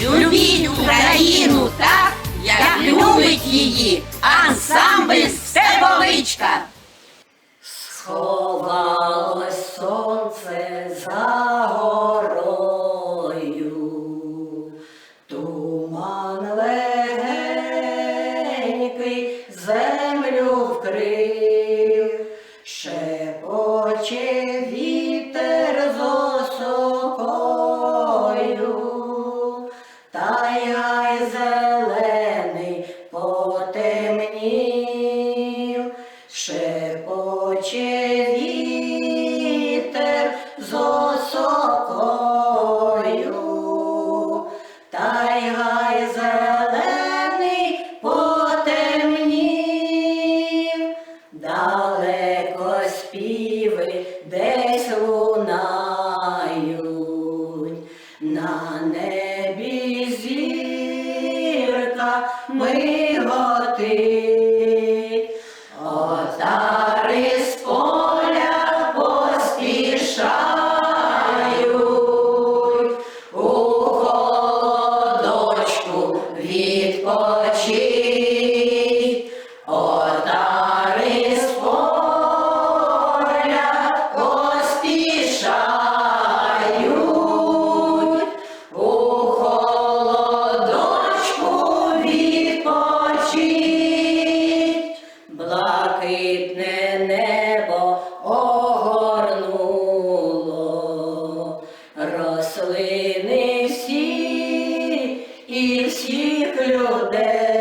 Любіть Україну так, як любить її, ансамбль Степовичка. Сховалось сонце за. співи десь лунають, на небі зірка миготить. Рослини всі і всіх людей.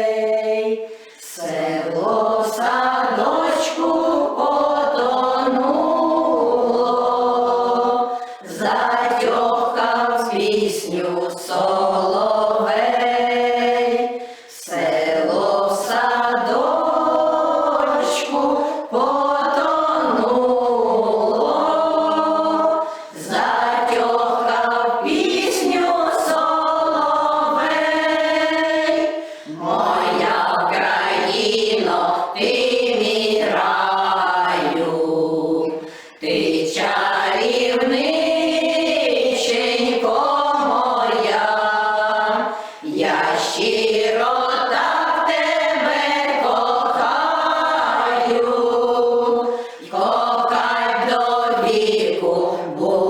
Sheko